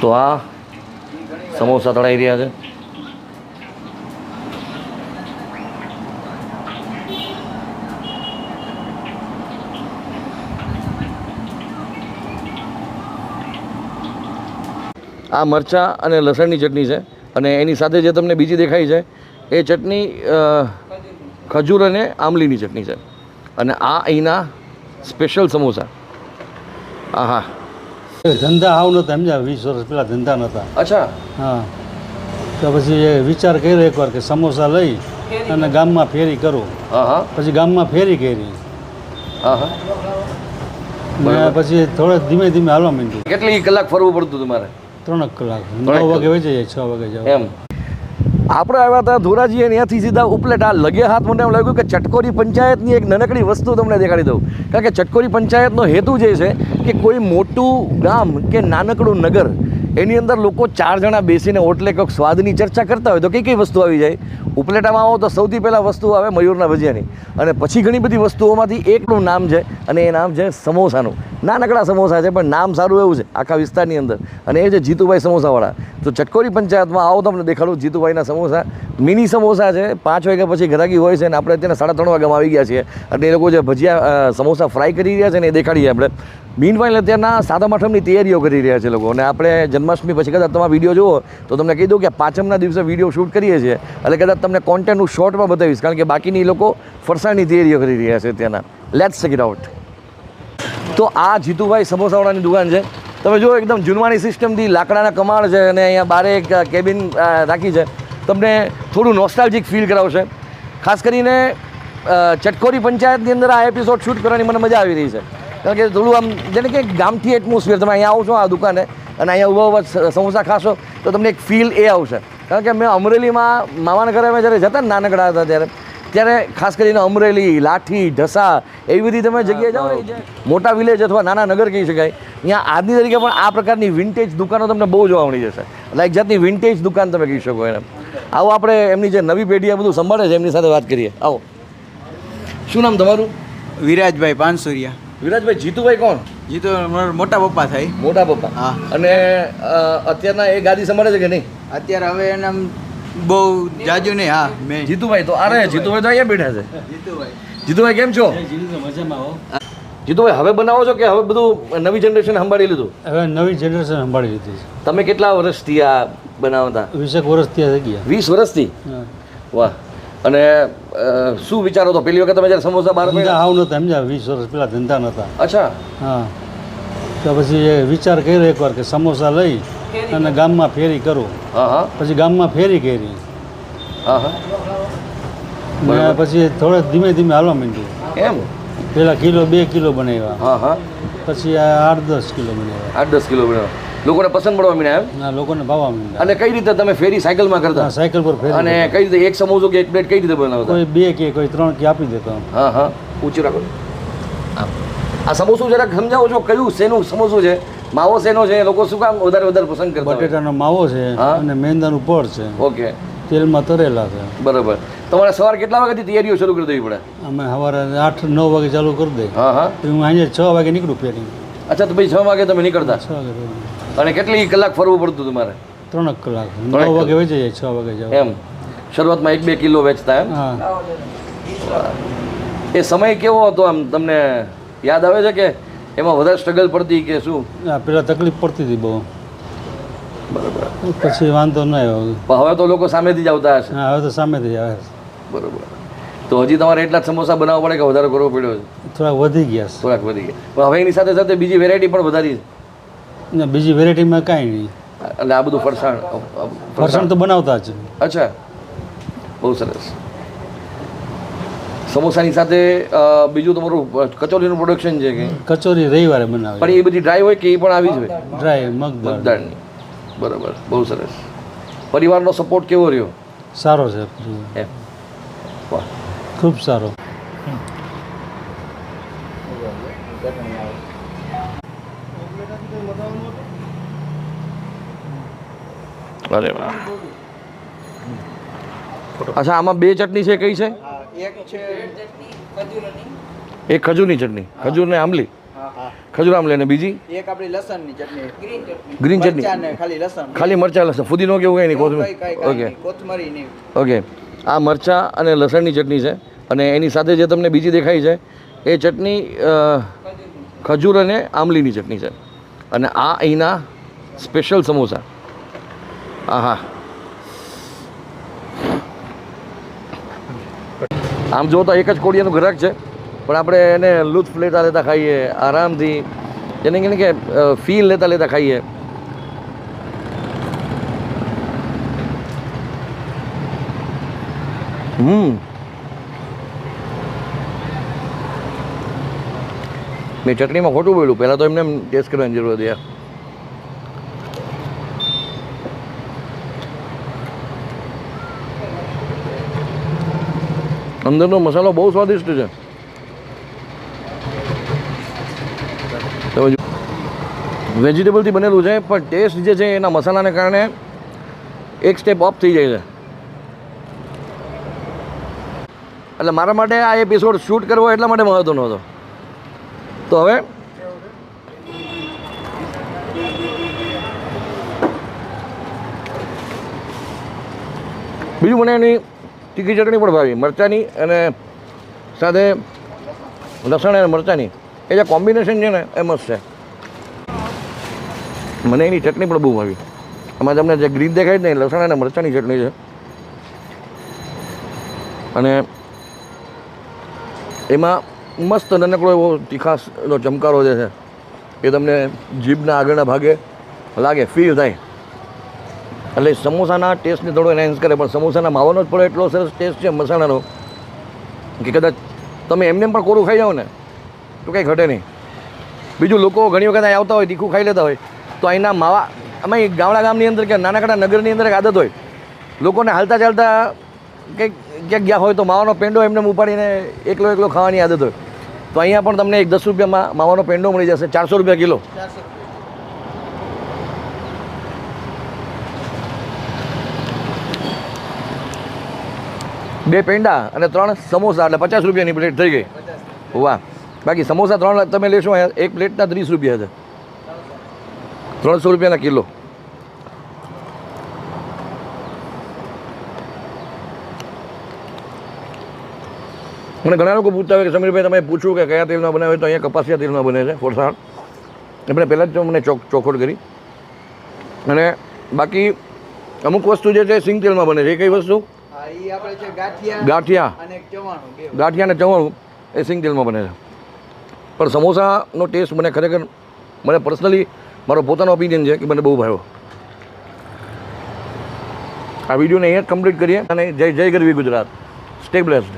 તો આ સમોસા તળાઈ રહ્યા છે. આ મરચાં અને લસણની ચટણી છે અને એની સાથે જે તમને બીજી દેખાય છે, એ ચટણી ખજૂર અને આમલીની ચટણી છે. અને આ અહીંના સ્પેશિયલ સમોસા. આહા. ધંધા આવ નતા સમજ્યા વીસ વર્ષ પેલા ધંધા નતા અચ્છા. હા. તો પછી એ વિચાર કર્યો એકવાર કે સમોસા લઈ અને ગામમાં ફેરી કરું. પછી ગામમાં ફેરી કરી. ને પછી થોડે ધીમે ધીમે હાલવા માંડ્યું. કેટલી કલાક ફરવું પડતું તમારે? ત્રણ કલાક. નવ વાગે વેચી જાય છ વાગે જાવ. એમ. આપણે આવ્યા હતા ધોરાજી અને ત્યાંથી સીધા ઉપલેટ. આ લગે હાથ મને એમ લાગ્યું કે ચટકોરી પંચાયતની એક નાનકડી વસ્તુ તમને દેખાડી દઉં. કારણ કે ચટકોરી પંચાયતનો હેતુ જે છે કે કોઈ મોટું ગામ કે નાનકડું નગર એની અંદર લોકો ચાર જણા બેસીને ઓટલે કોઈક સ્વાદની ચર્ચા કરતા હોય તો કઈ કઈ વસ્તુ આવી જાય? ઉપલેટામાં આવો તો સૌથી પહેલાં વસ્તુ આવે મયુરના ભજીયાની. અને પછી ઘણી બધી વસ્તુઓમાંથી એકનું નામ છે અને એ નામ છે સમોસાનું. નાનકડા સમોસા છે, પણ નામ સારું એવું છે આખા વિસ્તારની અંદર. અને એ છે જીતુભાઈ સમોસાવાળા. તો ચટકોરી પંચાયતમાં આવો તમને દેખાડું, જીતુભાઈના સમોસા. મિની સમોસા છે, પાંચ વાગ્યા પછી ઘરાકી હોય છે અને આપણે અત્યારે સાડા ત્રણ વાગ્યામાં આવી ગયા છીએ. અને એ લોકો જે ભજીયા સમોસા ફ્રાય કરી રહ્યા છે ને એ દેખાડીએ આપણે. મીન વાઇલ અત્યારના સાતમ આઠમની તૈયારીઓ કરી રહ્યા છે લોકો. અને આપણે જન્માષ્ટમી પછી કદાચ તમારા વીડિયો જુઓ, તો તમને કહી દઉં કે પાંચમના દિવસે વીડિયો શૂટ કરીએ છીએ. એટલે કદાચ તમને કોન્ટેન્ટનું શોર્ટમાં બતાવીશ, કારણ કે બાકીની લોકો ફરસાણની તૈયારીઓ કરી રહ્યા છે ત્યાંના લેટ્સ ચેક આઉટ તો આ જીતુભાઈ સમોસાવાળાની દુકાન છે. તમે જુઓ, એકદમ જૂનવાણી સિસ્ટમથી લાકડાના કમાળ છે અને અહીંયા બારે એક કેબિન રાખી છે. તમને થોડું નોસ્ટાલજિક ફીલ કરાવશે. ખાસ કરીને ચટકોરી પંચાયતની અંદર આ એપિસોડ શૂટ કરવાની મને મજા આવી રહી છે. કારણ કે થોડું આમ જેને કે ગામથી એટમોસ્ફિયર તમે અહીંયા આવો છો આ દુકાને અને અહીંયા ઊભા ઊભા સમોસા ખાશો તો તમને એક ફીલ એ આવશે. કારણ કે મેં અમરેલીમાં મામાના ઘરે અમે જ્યારે જતા ને નાનકડા હતા ત્યારે ત્યારે ખાસ કરીને અમરેલી લાઠી ઢસા એવી બધી તમે જગ્યાએ જાઓ મોટા વિલેજ અથવા નાના નગર કહી શકાય અહીંયા આજની તરીકે પણ આ પ્રકારની વિન્ટેજ દુકાનો તમને બહુ જોવા મળી જશે. એટલે એક જાતની વિન્ટેજ દુકાન તમે કહી શકો એને. આવો આપણે એમની જે નવી પેઢી આ બધું સંભાળે છે એમની સાથે વાત કરીએ. આવો. શું નામ તમારું? વિરાજભાઈ પાનસુરિયા. વિરાજભાઈ જીતુભાઈ કોણ? જીતુ મોટા પપ્પા થાય. મોટા પપ્પા. હા. અને અત્યારના એ ગાદી સંભાળે છે કે નહીં? અત્યારે હવે એને આમ બહુ જાજુ નહીં હા મેં. જીતુભાઈ તો આ રહે જીતુભાઈ તો અહીંયા બેઠા છે. જીતુભાઈ. જીતુભાઈ કેમ છો? મજામાં જીતુભાઈ હવે બનાવો છો કે હવે બધું નવી જનરેશન સંભાળી લીધું? હવે નવી જનરેશન સંભાળી લીધી તમે કેટલા વર્ષથી આ બનાવતા? વીસેક વર્ષથી થઈ ગયા. વીસ વર્ષથી? વાહ. અને શું વિચારો તો પેલી વખત તમે જ્યારે સમોસા બહાર પડ્યા? આવ નતા સમજ્યા? વીસ વર્ષ પહેલાં ધંધા નતા અચ્છા. હા. તો પછી એ વિચાર કર્યો એકવાર કે સમોસા લઈ અને ગામમાં ફેરી કરું. હા હા. પછી ગામમાં ફેરી કરી. હા હા. પછી થોડે ધીમે ધીમે હાલવા માંડ્યું. એમ? પહેલાં કિલો બે કિલો બનાવ્યા. હા હા. પછી આ આઠ દસ કિલો બનાવ્યા. આઠ દસ કિલો બનાવો લોકોને પસંદ પડવા મીના એમ? ના લોકોને ભાવવા માંડ્યા. અને કઈ રીતે તમે ફેરી સાયકલમાં કરતા? સાયકલ પર ફેરી અને કઈ રીતે એક સમોસો કે એક પ્લેટ કઈ રીતે બનાવતા? કોઈ બે કે કોઈ ત્રણ કે આપી દેતો હા હા. ઊંચી રાખો. આ સમોસું જરાક સમજાવો છો કયું શેનું સમોસું છે? માવો શેનો છે? લોકો શું કામ વધારે વધારે પસંદ કરતા? બટેટાનો માવો છે. અને મેંદાનું પડ છે. ઓકે. તેલમાં તરેલા છે. બરાબર. તમારે સવારે કેટલા વાગ્યાથી તૈયારીઓ શરૂ કરી દેવી પડે? અમે સવારે આઠ નવ વાગે ચાલુ કરી દઈએ હા હા. હું અહીંયા છ વાગે નીકળું ફેરી. અચ્છા તો ભાઈ છ વાગે તમે નીકળતા? છ વાગે. અને કેટલી કલાક ફરવું પડતું તમારે? ત્રણ કલાક. નવ વાગે વેચી જાય છ વાગે જાવ. એમ. શરૂઆતમાં એક બે કિલો વેચતા એમ? એ સમય કેવો હતો આમ? તમને યાદ આવે છે કે એમાં વધારે સ્ટ્રગલ પડતી કે શું? પેલા તકલીફ પડતી હતી બહુ. બરાબર પછી વાંધો ન આવ્યો. હવે તો લોકો સામેથી જ આવતા હશે. હવે તો સામેથી આવે. બરાબર. તો હજી તમારે એટલા જ સમોસા બનાવવા પડે કે વધારે કરવો પડ્યો છે? થોડાક વધી ગયા થોડાક વધી ગયા. પણ હવે એની સાથે સાથે બીજી વેરાયટી પણ વધારી છે. ને બીજી વેરાયટીમાં કાંઈ નહીં. એટલે આ બધું ફરસાણ ફરસાણ? તો બનાવતા જ અચ્છા. બહુ સરસ. સમોસાની સાથે બીજું તમારું કચોરીનું પ્રોડક્શન છે કે કચોરી રવિવારે બનાવે પણ એ બધી ડ્રાય હોય કે એ પણ આવી જ હોય? ડ્રાય મગદાળ. મતદારની બરાબર. બહુ સરસ. પરિવારનો સપોર્ટ કેવો રહ્યો? સારો છે. એમ. વાહ. ખૂબ સારો. અરે વાહ. અચ્છા આમાં બે ચટણી છે કઈ છે? એક ખજૂરની ચટણી. ખજૂર ને આંબલી. ખજૂર આમલી અને બીજી? એક આપણી લસણની ચટણી. ગ્રીન ચટણી. ખાલી લસણ. ખાલી મરચાં લસણ. ફુદીનો કેવું કંઈ નહીં કોથમીર ઓકે. કોથમરી નહીં ઓકે. આ મરચાં અને લસણની ચટણી છે. અને એની સાથે જે તમને બીજી દેખાય છે એ ચટણી ખજૂર અને આમલીની ચટણી છે. અને આ અહીંના સ્પેશિયલ સમોસા. આહા. આમ જો એક જ કોડિયાનું ઘરાક છે, પણ આપણે એને લુત્ફ લેતા લેતા ખાઈએ, આરામથી, એને કે કે ફીલ લેતા લેતા ખાઈએ. હમ. મેં ચટણીમાં ખોટું બોલ્યું. પહેલાં તો એમને એમ ટેસ્ટ કરવાની જરૂર હતી, યાર. અંદરનો મસાલો બહુ સ્વાદિષ્ટ છે. વેજીટેબલથી બનેલું છે, પણ ટેસ્ટ જે છે એના મસાલાને કારણે એક સ્ટેપ ઓફ થઈ જાય છે. એટલે મારા માટે આ એપિસોડ શૂટ કરવો એટલા માટે મહત્વનો હતો. તો હવે બીજું મને એની તીખી ચટણી પણ ભાવી, મરચાંની અને સાથે લસણ અને મરચાંની. એ જે કોમ્બિનેશન છે ને, એ મસ્ત છે. મને એની ચટણી પણ બહુ ભાવી. એમાં તમને જે ગ્રીન દેખાય ને લસણ અને મરચાંની ચટણી છે. અને એમાં મસ્ત નાનકડો એવો તીખાસનો ચમકારો જે છે, એ તમને જીભના આગળના ભાગે લાગે ફીલ થાય. એટલે સમોસાના ટેસ્ટને થોડો એનહેન્સ કરે, પણ સમોસાના માવાનો જ પણ એટલો સરસ ટેસ્ટ છે મસાલાનો કે કદાચ તમે એમને પણ કોરું ખાઈ જાઓ ને, તો કંઈ ઘટે નહીં. બીજું લોકો ઘણી વખત અહીં આવતા હોય, તીખું ખાઈ લેતા હોય, તો અહીંના માવા અમે ગામડા ગામની અંદર કે નાનકડા નગરની અંદર એક આદત હોય. લોકોને હાલતા ચાલતા કંઈક ક્યાંક ગયા હોય તો માવાનો પેંડો એમને ઉપાડીને એકલો એકલો ખાવાની આદત હોય. તો અહીંયા પણ તમને એક દસ રૂપિયામાં માવાનો પેંડો મળી જશે, ચારસો રૂપિયા કિલો. બે પેંડા અને ત્રણ સમોસા એટલે પચાસ રૂપિયાની પ્લેટ થઈ ગઈ. વાહ. બાકી સમોસા ત્રણ તમે લેશો એક પ્લેટના ત્રીસ રૂપિયા છે. ત્રણસો રૂપિયાના કિલો. મને ઘણા લોકો પૂછતા હોય કે સમીરભાઈ તમે પૂછ્યું કે કયા તેલમાં બનાવે તો અહીંયા કપાસિયા તેલમાં બને છે ફોરસાણ. એમણે પહેલાં જ મને ચોક ચોખોટ કરી. અને બાકી અમુક વસ્તુ જે છે સિંગ તેલમાં બને છે. એ કઈ વસ્તુ? ગાંઠિયા ગાંઠિયા. અને ચવાણું એ સિંગ તેલમાં બને છે. પણ સમોસાનો ટેસ્ટ મને ખરેખર મને પર્સનલી મારો પોતાનો ઓપિનિયન છે કે મને બહુ ભાવ્યો. આ વિડીયોને અહીંયા જ કમ્પ્લીટ કરીએ. અને જય જય ગરવી ગુજરાત. Stay blessed